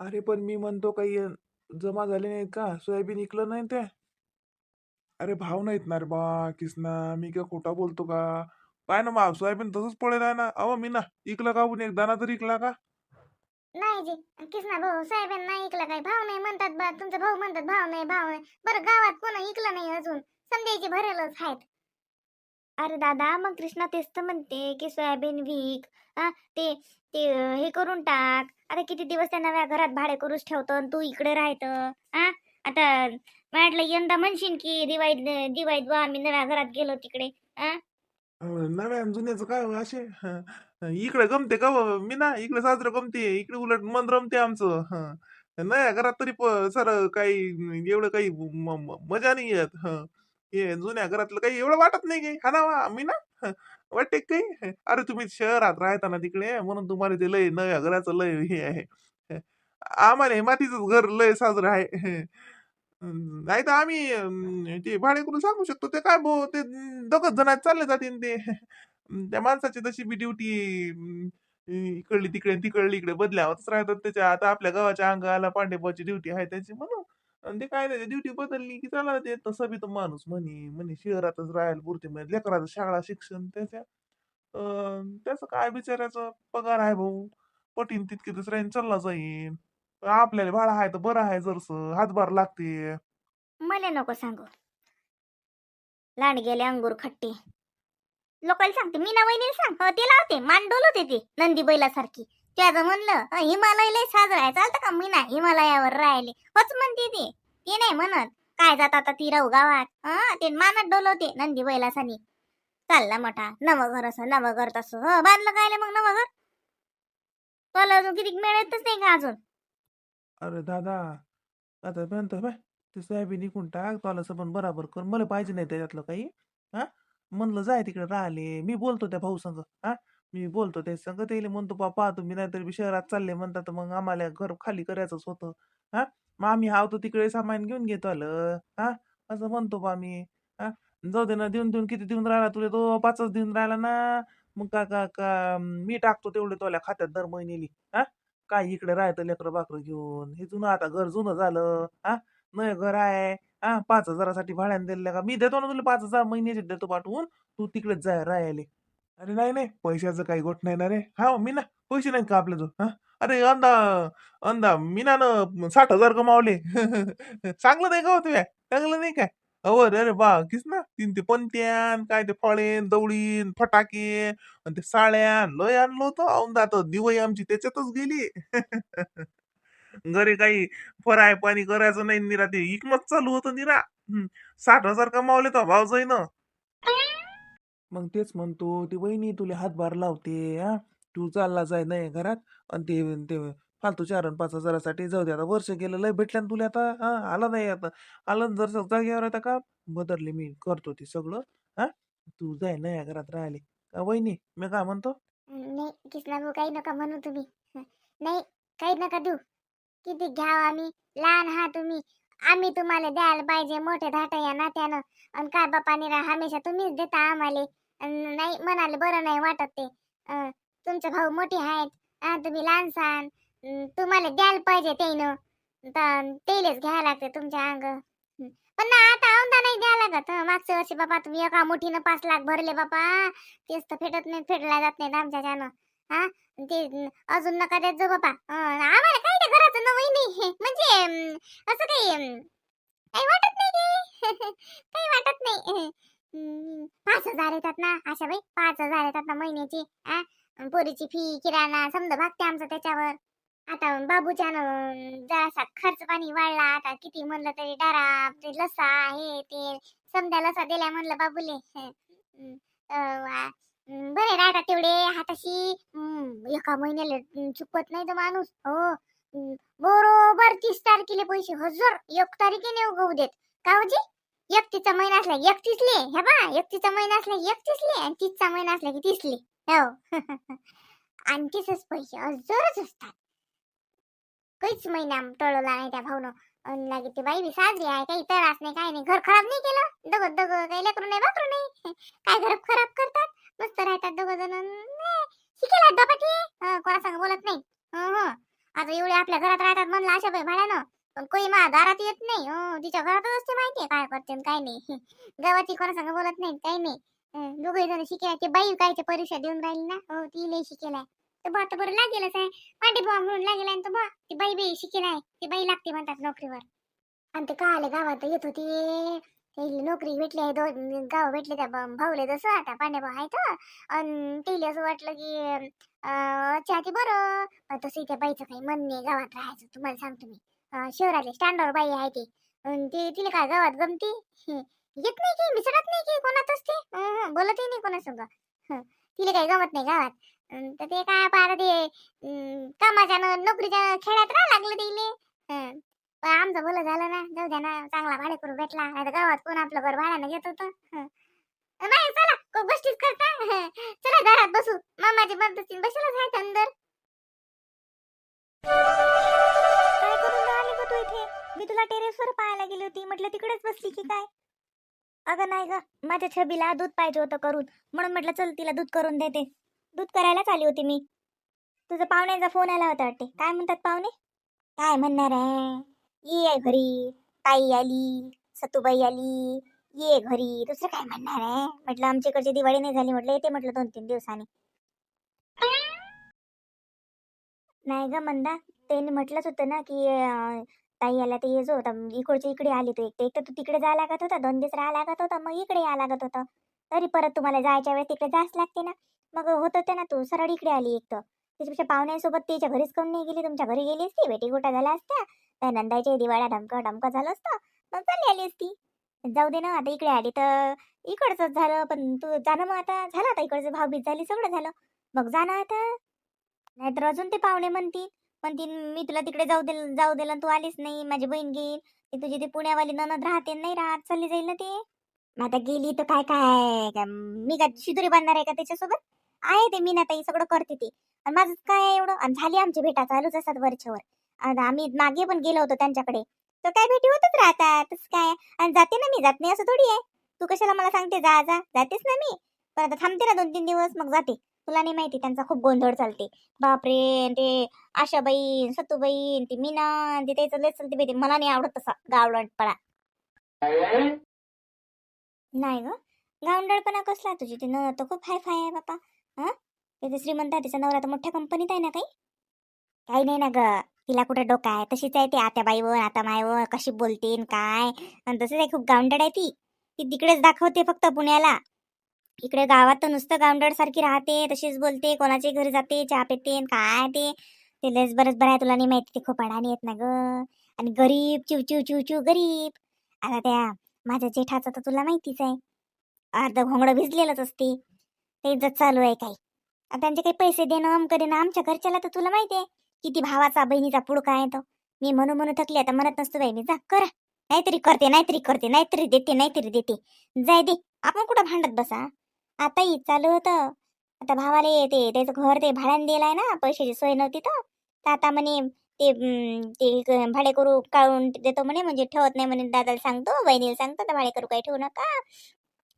अरे पण मी म्हणतो काही अं, जमा झाले नाहीत का? सोयाबीन इकलं नाही ते? अरे भाव नाहीत ना रे बा किसना. मी काय खोटा बोलतो का? पाय ना मा सोयाबीन तसंच पडेल आहे ना. अहो मी ना इकलं का पण एक? दाना तरी इकला का? नाही जी. किसना भाऊ साहेबांना नाही ऐकलं काय भाव नाही म्हणतात बा. तुमचा भाऊ म्हणतात भाव नाही भाव नाही. बरं गावात कोण ऐकलं नाही अजून? समजायची भरेलच आहेत. अरे दादा मग कृष्णा तेच तर म्हणते की सोयाबीन विक हा ते ते अं, हे करून टाक आता किती दिवस त्या नव्या घरात भाडे करूच ठेवतो आणि तू इकडे राहत हा आता म्हटलं यंदा म्हणशील की दिवाळीत दिवाळीत बा आम्ही नव्या घरात गेलो तिकडे आ अं, नव्या आणि जुन्याचं काय हो, असे हं, इकडे गमते का हो? मी ना इकडे साजरं गमते इकडे उलट मन रमते आमचं हं. नाही घरात तरी प- सर काही एवढं काही म- म- मजा नाही येत हं. हे जुन्या घरातलं काही एवढं वाटत नाही काही. हा आम्ही ना? वाटते काही? अरे तुम्ही शहरात राहता ना तिकडे म्हणून तुम्हाला ते लय नव्या घराचं लय हे आहे. आम्हाला हे मातीचंच घर लय साजरं आहे. नाही तर आम्ही ते भाडे करून सांगू शकतो ते काय भाऊ ते दोघच जणात चालले जातील ते. त्या माणसाची तशी बी ड्युटी इकडली तिकडे तिकडली इकडे बदल्यावरच राहतात. त्याच्या आता आपल्या गावाच्या अंगाला पांडेबाची ड्युटी आहे त्याची म्हणून. आणि ते काय नाही ड्युटी बदलली की चला ते तसं बी तो माणूस म्हणे म्हणे शहरातच राहायला पुरते म्हणजे लेकराचं शाळा शिक्षण त्याच्या त्याचं काय बिचारायचं पगार आहे भाऊ. पटीन तितके दुसऱ्याने चालला जाईन. आपल्याला भाडा आहे तर बरं आहे जरसं हातभार लागते. मला नको सांगू. लांड गेले अंगूर खट्टे. लोकांना सांगते मी ना वहिनी सांग. हं, ते लावते मान ते नंदी बैलासारखी त्याचं म्हणलं हं, हिमालय लय साजरा आहे. चालतं का मी ना हिमालयावर राहिले. होच म्हणते ते. ते नाही म्हणत. काय जात आता ती राहू गावात? हं, ते मानात डोलवते नंदी बैलासानी. चालला मोठा. नवं घर असं नवं घर तसं. हो बांधलं काय मग नवं घर? तुला अजून किती मिळतच नाही का अजून? अरे दादा आता म्हणतो बाय ते सोयाबीन इकून टाक. तुला पण बराबर कर. मला पाहिजे नाही त्याच्यातलं काही. हा म्हणलं जाय तिकडे राहिले मी बोलतो त्या भाऊ संग हा मी बोलतो ते संग त्याला म्हणतो पापा तुम्ही नाहीतरी बी शहरात चालले म्हणतात. मग आम्हाला घर खाली करायचंच होतं. हा? मग आम्ही हाव तो तिकडे सामान घेऊन घेतो आलं. हा? असं म्हणतो बा मी हा? जाऊ दे ना देऊन देऊन किती देऊन राहिला तुला? तो पाचच देऊन राहिला ना. मग का का का मी टाकतो तेवढे तोल्या खात्यात दर महिन्याली. हा? काय इकडे राहतं लेकरं बाकरं घेऊन? हे जुनं आता घर जुनं झालं. हा? नय घर आहे. हा? पाच हजारासाठी भाड्याने दिलं का? मी देतो ना तुला पाच हजार महिन्याचे देतो पाठवून. तू तिकडेच जाय राहिले अरे नाही नाही. पैशाचं काही गोठ नाही ना रे. हा मी ना पैसे नाही का आपल्या जो? हा? अरे अंदा अंदा मी ना न साठ हजार कमावले. चांगलं नाही का हो तुम्ही चांगलं नाही काय? अवर अरे अरे बा किस ना? तीन ते पंत्यान काय ते फळेन दवडीन फटाके आणि ते साळ्या लय आणलो होतो. औंदा आता दिवाळी आमची त्याच्यातच गेली. घरी काही फराय पाणी करायचं नाही निरा. ते इकमत चालू होतं निरा. साठ हजार कमावले तर भाव जाईन मग तेच म्हणतो ती वहिनी तुला हातभार लावते हा? तू चालला जाय नाही घरात आणि ते ते फालतू चार आणि पाच हजारासाठी जाऊ दे आता वर्ष गेलं लय भेटलं तुला आता हा? आलं नाही आता. आलं जर जागेवर आता का बदलले मी करतो ते सगळं हा? तू जाय नाही घरात राहिले का वहिनी मी काय म्हणतो? नाही किसना भाऊ काही नका म्हणू तुम्ही. नाही काही नका देऊ. किती घ्याव आम्ही लहान हा तुम्ही. आम्ही तुम्हाला द्यायला पाहिजे मोठे धाट या नात्यानं. आणि काय बापाने हमेशा तुम्हीच देता आम्हाला. नाही म्हणाले बरं नाही वाटत ते. अं, तुमचे भाऊ मोठे आहेत. तुम्ही लहान सहान. तुम्हाला द्यायला पाहिजे त्यानं तर तेलेच घ्यायला लागते तुमच्या अंग. पण ना आता औंदा नाही द्यायला लागत मागच्या वर्षी बापा तुम्ही एका मुठीनं पाच लाख भरले बापा तेच तर फेटत नाही फेडला जात नाही आमच्याच्यानं हा? ते अजून नका देत जो बापा अं, आम्हाला काही ते घराचं नवई नाही. म्हणजे असं काही काही वाटत नाही काही वाटत नाही. पाच हजार येतात ना अशा बाई पाच हजार येतात ना महिन्याची पोरीची फी किराणा समजा भागते आमचं त्याच्यावर. आता बाबूच्या जरासा खर्च पाणी वाढला आता किती म्हणलं तरी डारा ते लसा हे ते. समजा लसा दिल्या म्हणलं बाबूले. बरे राहतात तेवढे हाताशी. एका महिन्याला हं, चुकवत नाही तो माणूस. हो. बरोबर तीस तारखेला पैसे. हजार एक तारखेने उगवू देत. का होजी एकतीचा महिना असला की एकतीसले हे बा एकतीचा महिना असला की एकतीसले आणि तीसचा महिना असला की तीसले. हो. आणि तिसच पैसे अजरच असतात. काहीच महिना टळवला नाही त्या भाऊनं. अन लागे ते बाई बी साजरी आहे काही त्रास नाही काही नाही. घर खराब नाही केलं? दग दग काही लेकरू नाही बाकरू नाही? काय घर खराब करतात? मस्त राहतात दोघ जण. शिकेला बाबा कोणा सांग बोलत नाही. आता एवढे आपल्या घरात राहतात म्हणलं अशा बाई भाड्यानं. पण कोणी माझ्या दारात येत नाही हो. तिच्या घरातच असते माहितीये काय करते काय नाही. गावाची कोणासंग बोलत नाही काही नाही. दोघे जण शिकेला. ते बाई काय परीक्षा देऊन राहिली ना? हो ती लई शिकेलाय तर बा तर बरं लागेलच आहे. पांडे बुवा म्हणून लागेल आणि तो बा ती बाई बी शिकेलाय ती बाई लागते म्हणतात नोकरीवर. आणि ते काले गावात येत होती. ते नोकरी भेटली आहे दोन गाव भेटले त्या भाऊले जसं आता पांडे भाऊ आहे तर. आणि तेले असं वाटलं की अं, अच्छा ते बरं. तसं त्या बाईचं काही मन नाही गावात राहायचं तुम्हाला सांगतो मी. शहरातली स्टँडवर बाई आहे ती. ती ते तिला काय गावात गमती? येत नाही की मिसळत नाही की कोणातच ते? बोलतही नाही कोणासंग. हं. तिला काही गमत नाही गावात. तर ते काय पार ते कामाच्या नोकरीच्या खेळात राहा लागलं तिले. आमचं भलं झालं ना. जाऊ द्या ना चांगला भाडे करून भेटला. नाही गावात कोण आपलं घर भाड्यानं घेत होतं. नाही चला गोष्टीच करता. चला घरात बसू. मामाची मदतीने बसेलच आहेत अंदर. इथे. मी तुला टेरेसवर पाहायला गेली होती. म्हटलं तिकडेच बसली की काय? अगं नाही ग माझ्या छबीला दूध पाहिजे होतं करून. म्हणून म्हटलं चल तिला दूध करून देते. दूध करायलाच आली होती मी. तुझा पाहुण्याचा फोन आला होता वाटते. काय म्हणतात पाहुणे? काय म्हणणार आहे? ये घरी. ताई आली सतुबाई आली. ये घरी. दुसरं काय म्हणणार आहे? म्हटलं आमच्याकडची दिवाळी नाही झाली म्हटलं. येते म्हटलं दोन तीन दिवसांनी. नाही ग मंदा त्यांनी म्हटलंच होतं ना की ताई आला ते ये जो होता इकडच्या इकडे आली तू एक एक तर तू तिकडे जायला लागत होता दोन दिवस राहा लागत होता मग इकडे या लागत होतं. तरी परत तुम्हाला जायच्या वेळेस तिकडे जास्त लागते ना. मग होत होते ना तू सरळ इकडे आली एक तर त्याच्यापेक्षा पाहुण्यांसोबत तिच्या घरीच करून नाही गेली. तुमच्या घरी गेली असती भेटी गोटा झाला असत्या त्या नंदाच्या दिवाळ्या ढमका ढमका झालं असतं. मग चालली आली असती. जाऊ दे ना आता इकडे आली तर इकडचंच झालं. पण तू जाणं मग आता. झालं आता इकडचं भावबीज झाली सगळं झालं. मग जाणं आता. नाहीतर अजून ते पाहुणे म्हणतील. पण ती मी तुला तिकडे जाऊ दिल जाऊ दिलं आणि तू आलीच नाही माझी बहीण घेईल ती तुझी ती पुण्यावाली ननद राहते नाही राहत. चालली जाईल ना ते? मग आता गेली तर काय काय? मी का शिदुरी बांधणार आहे का त्याच्यासोबत? आहे ते मी ना ताई सगळं करते ती. आणि माझं काय एवढं? आणि झाली आमची भेटा चालूच असतात वरच्यावर. आता आम्ही मागे पण गेलो होतो त्यांच्याकडे. तर काय भेटी होतच राहतात तसं काय? आणि जाते ना मी जात नाही असं थोडी आहे. तू कशाला मला सांगते जा जा. जातेच ना मी. पण आता थांबते ना दोन तीन दिवस मग जाते. तुला नाही माहिती त्यांचा खूप गोंधळ चालते. बापरे ते आशाबाई सतूबाई ते मीना ते त्याचं लय चालते बाई ते मला नाही आवडत तसा गावडपणा नाही ग. गावंडळपणा कसला तुझी? ते न तर खूप हाय फाय आहे बापा. हा? ते श्रीमंत आहे तिचा नवरा तर मोठ्या कंपनीत आहे ना काही? काही नाही ना ग. तिला कुठं डोकं आहे? तशीच आहे ती आता बाईवर आता मायवर कशी बोलते काय? आणि तसंच आहे खूप गावंडळ आहे ती. ती तिकडेच दाखवते फक्त पुण्याला. इकडे गावात तर नुसतं गावंडळ सारखी राहते तशीच बोलते कोणाच्या घरी जाते चहा पिते न काय ते. ते लस बरंच बरं आहे तुला नाही माहिती ते खूप अडाणी येत ना ग. आणि गरीब चिव चिव चिव चिव गरीब. आता त्या माझ्या जेठाचं तर तुला माहितीच आहे. अर्ध घोंगडं भिजलेलंच असते. ते इज्जत चालू आहे काही. आता त्यांचे काही पैसे देणं अमकं देणं आमच्या घरच्याला तर तुला माहिती आहे. किती भावाचा बहिणीचा पुडका आहे तो. मी म्हणू म्हणू थकली आता म्हणत नसतो बाई मी. जा करा. नाहीतरी करते नाहीतरी करते नाहीतरी देते नाहीतरी देते. जाय दे आपण कुठं भांडत बसा? आताही चालू होतं. आता भावाला ते त्याचं घर ते भाड्याने दिलं आहे ना पैशाची सोय नव्हती तर. तर आता म्हणे ते ते भाडे भाडेकरू काढून देतो म्हणे म्हणजे ठेवत नाही म्हणे दादाला सांगतो बहिणीला सांगतो तर भाडेकरू काही ठेवू नका.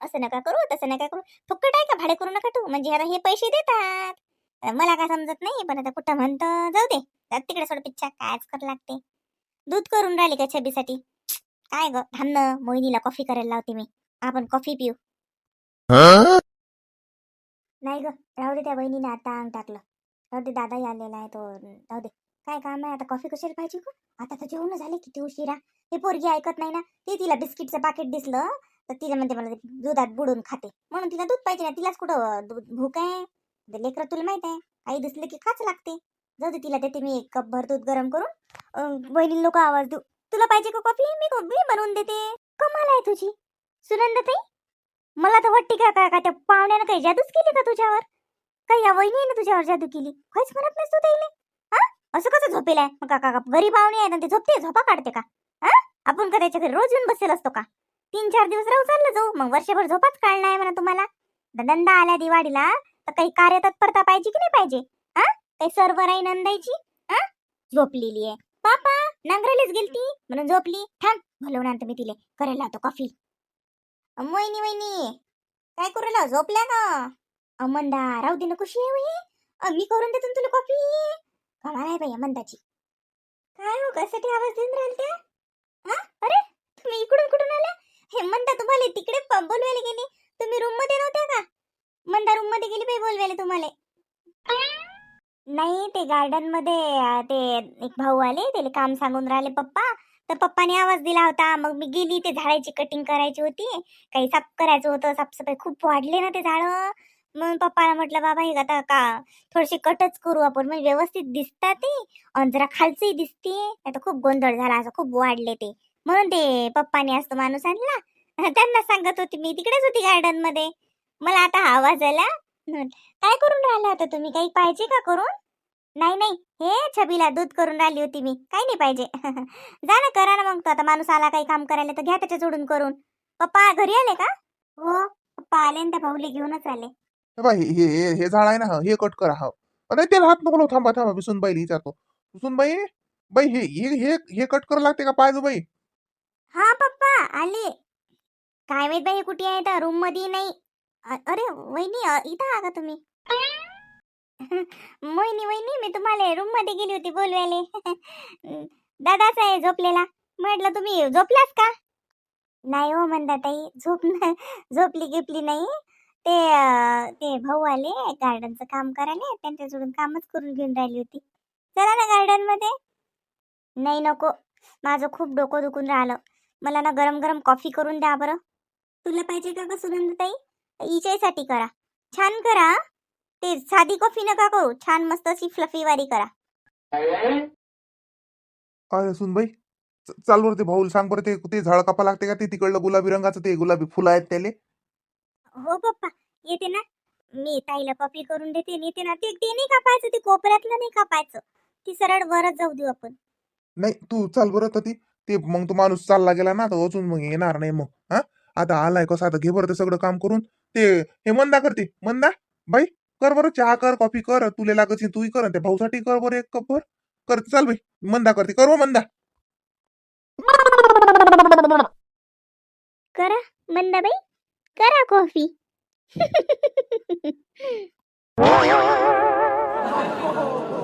असं नका करू तसं नका करू. फुकट आहे का भाडेकरू नका ठेवू म्हणजे आता हे पैसे देतात. मला काय समजत नाही पण आता कुठं म्हणतं जाऊ दे. तिकडे सोड पिच्छा कायच कर लागते. दूध करून राहिले का छबीसाठी? काय ग थांब मोहिनीला कॉफी करायला लावते मी. आपण कॉफी पिऊ. नाही ग राहू दे त्या बहिणीने आता अंग टाकलं. राहू दे दादाही आलेला आहे तो राहू दे. काय काम आहे? आता कॉफी कशाला पाहिजे ग? आता तर जेवण झाले किती उशिरा. हे पोरगी ऐकत नाही ना? ते तिला बिस्किटचं पाकिट दिसलं तर तिला म्हणते मला दुधात बुडून खाते. म्हणून तिला दूध पाहिजे ना तिलाच कुठं दूध भूक आहे? लेकरं तुला माहीत आहे आई दिसलं की खाच लागते. जाऊ दे तिला देते मी एक कप भर दूध गरम करून. बहिणी लोक आवाज देऊ. तुला पाहिजे का कॉफी मी मी बनवून देते. कमाल आहे तुझी. सुनंदताई? मला तर वाटते का का का त्या पाहुण्यानं काही जादूच केली का तुझ्यावर? काही या वहिनीनं तुझ्यावर जादू केली? काहीच म्हणत नसतो त्याने हा? असं कसं झोपेल आहे मग काका का घरी पाहुणे आहेत आणि ते झोपते झोपा काढते का? हा? आपण का त्याच्या घरी रोज येऊन बसेल असतो का? तीन चार दिवस राहू चाललं जाऊ मग वर्षभर झोपाच काढला आहे म्हणा तुम्हाला. दंदा आल्या दिवाळीला तर काही कार्य तत्परता पाहिजे की नाही पाहिजे? हा? काही सर्व राही नंदायची हा? झोपलेली आहे. पापा नांगरालीच गेलती म्हणून झोपली. थांब भलवणार मी तिले. करायला होतो कॉफी मोहिनी वहिनी काय करू राहिला? झोपल्या का अमंदा राहू दे ना खुशी आहे अ, मी करून देतो तुला कॉफी कमाल आहे बाई अमंदाची काय हो कसाठी आवाज देऊन राहिले त्या? हा अरे तुम्ही इकडून कुठून आल्या हे म्हणता तुम्हाला तिकडे प- बोलवायला गेली. तुम्ही रूममध्ये नव्हत्या का? म्हणता रूममध्ये गेली बाई बोलवायला तुम्हाला. नाही ते गार्डनमध्ये ते एक भाऊ आले त्याला काम सांगून राहिले पप्पा. तर पप्पाने आवाज दिला होता. मग मी गेली ते झाडाची कटिंग करायची होती. काही साफ करायचं होतं. साफसफाई खूप वाढले ना ते झाडं. म्हणून पप्पाला म्हटलं बाबा हे आता का थोडीशी कटच करू आपण? म्हणजे व्यवस्थित दिसतात ते. आणि जरा खालचंही दिसते. आता खूप गोंधळ झाला. असं खूप वाढले ते. म्हणून ते पप्पाने असतो माणूस आणला. त्यांना सांगत होती मी. तिकडेच होती गार्डनमध्ये. मला आता आवाज आला. काय करून राहिला होता तुम्ही? काही पाहिजे का करून? नाही नाही. हे छबीला दूध करून राहिली होती मी. काही नाही पाहिजे. जा ना करा ना मग तो. आता माणूस आला काही काम करायला तर घ्या त्याच्या जोडून करून. पप्पा घरी आले का? हो. पप्पा आले आणि त्या भाऊले घेऊनच आले. हे बाई हे हे हे झाड आहे ना हा, हे कट करा हा. अरे त्याला हात नको लावू, थांबा थांबा. मी सुनबाईला विचारतो. सुनबाई बाई हे हे हे हे कट करावं लागते का? पाहिजे बाई. हा पप्पा आले. काय माहीत बाई कुठे आहे? तर रूममध्ये नाही. अ- अरे वहिनी अ, इथं आहा का तुम्ही? मोहिनी वहिनी मी तुम्हाला रूममध्ये गेली होती बोलवायले. दादाच आहे झोपलेला. म्हटलं तुम्ही झोपलास का? नाही हो म्हणता ताई. झोप झोपली गिपली नाही. ते ते भाऊ आले गार्डनचं काम करायला. त्यांच्याकडून कामच करून घेऊन राहिली होती. चला ना गार्डनमध्ये. नाही नको. माझं खूप डोकं दुखून राहिलं. मला ना गरम गरम कॉफी करून द्या बरं. तुला पाहिजे का ग सुनंदताई इच्यासाठी करा. छान करा. ते साधी कॉफी नका करू छान मस्त अशी फ्लफी वाली करा. अरे सुनबाई च- चाल बरं ते भाऊला सांग बरं ते ते झाड कापा लागते का? ते तिकडलं गुलाबी रंगाचं ते गुलाबी फुलं आहेत त्याले. हो पप्पा येते ना. मी ताईला कॉफी करून देते आणि येते ना. ते ते नाही कापायचं ते कोपऱ्यातलं नाही कापायचं. ती सरळ वरच जाऊ देऊ आपण. नाही तू चाल बरं तर ती. ते मग तो माणूस चालला गेला ना तर अजून मग येणार नाही मग. हा? आता आलाय कसं? आता घे बरं ते सगळं काम करून. ते हे मंदा करते. मंदा बाई. कर बरं चहा कर कॉफी कर तुला लागत तूही कर त्या भाऊसाठी कर बरं एक कप भर. कर चाल बाई मंदा करते कर हो मंदा. करा मंदाबाई करा कॉफी.